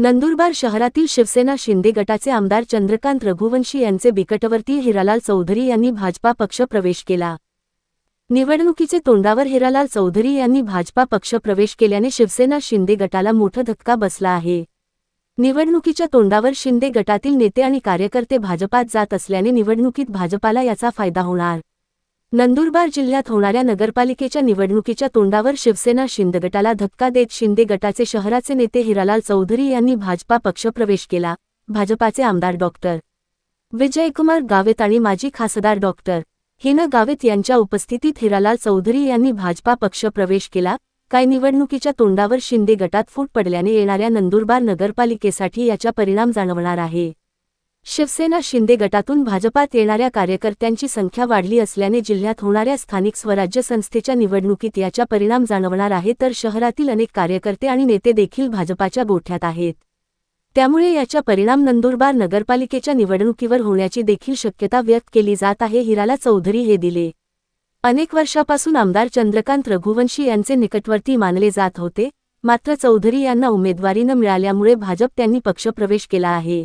नंदुरबार शहरातील शिवसेना शिंदे गटाचे आमदार चंद्रकांत रघुवंशी यांचे बिकटवर्ती हिरालाल चौधरी यांनी भाजपा पक्ष प्रवेश केला. निवडणुकीचे तोंडावर हिरालाल चौधरी यांनी भाजपा पक्ष प्रवेश केल्याने शिवसेना शिंदे गटाला मोठा धक्का बसला आहे. निवडणुकीच्या तोंडावर शिंदे गटातील नेते आणि कार्यकर्ते भाजपात जात असल्याने निवडणुकीत भाजपाला याचा फायदा होणार. नंदुरबार जिल्ह्यात होणाऱ्या नगरपालिकेच्या निवडणुकीच्या तोंडावर शिवसेना शिंदे गटाला धक्का देत शिंदे गटाचे शहराचे नेते हिरालाल चौधरी यांनी भाजपा पक्ष प्रवेश केला. भाजपाचे आमदार डॉक्टर विजयकुमार गावित आणि माजी खासदार डॉक्टर हिना गावित यांच्या उपस्थितीत हिरालाल चौधरी यांनी भाजपा पक्ष प्रवेश केला. काय निवडणुकीच्या तोंडावर शिंदे गटात फूट पडल्याने येणाऱ्या नंदुरबार नगरपालिकेसाठी याचा परिणाम जाणवणार आहे. शिवसेना शिंदे गटातून भाजपात येणाऱ्या कार्यकर्त्यांची संख्या वाढली असल्याने जिल्ह्यात होणाऱ्या स्थानिक स्वराज्य संस्थेच्या निवडणुकीत याचा परिणाम जाणवणार आहे तर शहरातील अनेक कार्यकर्ते आणि नेते देखील भाजपाच्या गोठ्यात आहेत. त्यामुळे याचा परिणाम नंदुरबार नगरपालिकेच्या निवडणुकीवर होण्याची देखील शक्यता व्यक्त केली जात आहे हिराला चौधरी हे दिले. अनेक वर्षापासून आमदार चंद्रकांत रघुवंशी यांचे निकटवर्ती मानले जात होते मात्र चौधरी यांना उमेदवारी न मिळाल्यामुळे भाजप त्यांनी पक्षप्रवेश केला आहे.